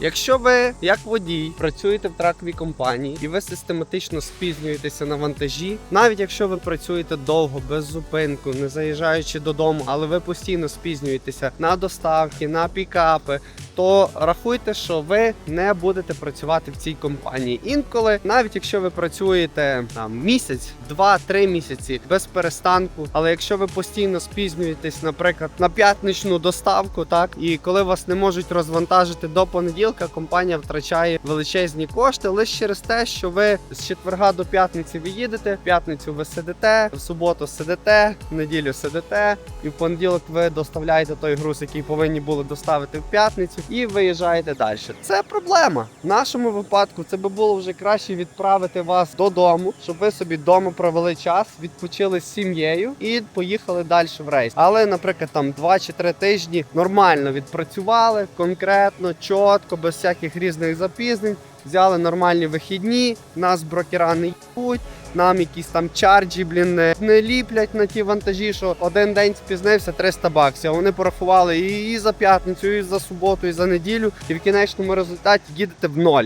Якщо ви, як водій, працюєте в траковій компанії і ви систематично спізнюєтеся на вантажі, навіть якщо ви працюєте довго, без зупинку, не заїжджаючи додому, але ви постійно спізнюєтеся на доставки, на пікапи, то рахуйте, що ви не будете працювати в цій компанії. Інколи, навіть якщо ви працюєте там місяць, два-три місяці без перестанку, але якщо ви постійно спізнюєтесь, наприклад, на п'ятничну доставку, так і коли вас не можуть розвантажити до понеділка, компанія втрачає величезні кошти лише через те, що ви з четверга до п'ятниці ви їдете, в п'ятницю ви сидите, в суботу сидите, в неділю сидите, і в понеділок ви доставляєте той груз, який повинні були доставити в п'ятницю, і виїжджаєте далі. Це проблема. В нашому випадку це би було вже краще відправити вас додому, щоб ви собі вдома провели час, відпочили з сім'єю і поїхали далі в рейс. Але, наприклад, там 2 чи 3 тижні нормально відпрацювали, конкретно, чітко, без всяких різних запізнень. Взяли нормальні вихідні, нас брокера не їбуть, нам якісь там чарджі, блін, не, ліплять на ті вантажі, що один день спізнився 300 баксів. Вони порахували і за п'ятницю, і за суботу, і за неділю, і в кінечному результаті їдете в ноль.